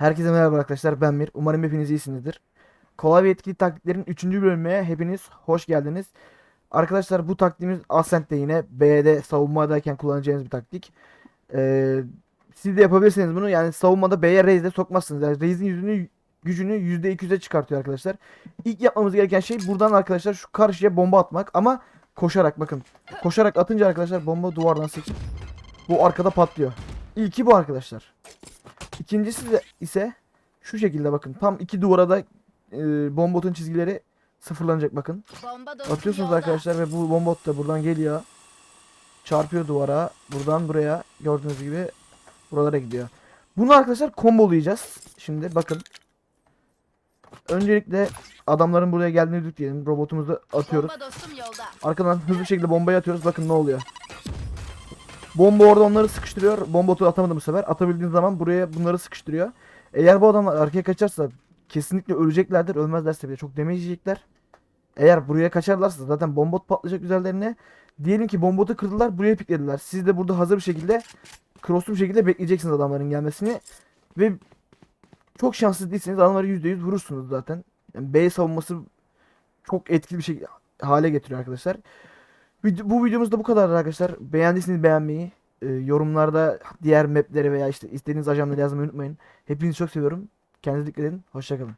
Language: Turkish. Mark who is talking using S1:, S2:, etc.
S1: Herkese merhaba arkadaşlar ben Mir. Umarım hepiniz iyisinizdir. Kolay ve etkili taktiklerin 3. bölümüne hepiniz hoş geldiniz. Arkadaşlar bu taktiğimiz Ascent'te yine B'de savunmadayken kullanacağınız bir taktik. Ee, siz de yapabilirsiniz bunu. Yani savunmada B'ye Raze'de sokmazsınız. Yani Raze'in yüzünü gücünü %200'e çıkartıyor arkadaşlar. İlk yapmamız gereken şey buradan arkadaşlar şu karşıya bomba atmak ama koşarak bakın. Koşarak atınca arkadaşlar bomba duvardan seçip bu arkada patlıyor. İlki bu arkadaşlar. İkincisi de ise şu şekilde bakın. Tam iki duvara da e, bombotun çizgileri sıfırlanacak bakın.
S2: Bomba
S1: Atıyorsunuz arkadaşlar ve bu bombot da buradan geliyor. Çarpıyor duvara. Buradan buraya gördüğünüz gibi buralara gidiyor. Bunu arkadaşlar kombolayacağız. Şimdi bakın. Öncelikle adamların buraya geldiğini düdükleyelim. Robotumuzu atıyoruz. Arkadan hızlı şekilde bombayı atıyoruz. Bakın ne oluyor. Bomba orada onları sıkıştırıyor. Bombotu atamadı bu sefer. Atabildiğiniz zaman buraya bunları sıkıştırıyor. Eğer bu adamlar arkaya kaçarsa kesinlikle öleceklerdir. Ölmezlerse bile çok damage yiyecekler. Eğer buraya kaçarlarsa zaten bombot patlayacak üzerlerine. Diyelim ki bombotu kırdılar buraya piklediler. Siz de burada hazır bir şekilde crosslu bir şekilde bekleyeceksiniz adamların gelmesini. Ve çok şanslı değilseniz adamları %100 vurursunuz zaten. Yani B savunması çok etkili bir şekilde hale getiriyor arkadaşlar. Bu videomuz da bu kadar arkadaşlar. Beğendiyseniz beğenmeyi, e, yorumlarda diğer mapleri veya işte istediğiniz ajanları yazmayı unutmayın. Hepinizi çok seviyorum. Kendinize dikkat edin. Hoşçakalın.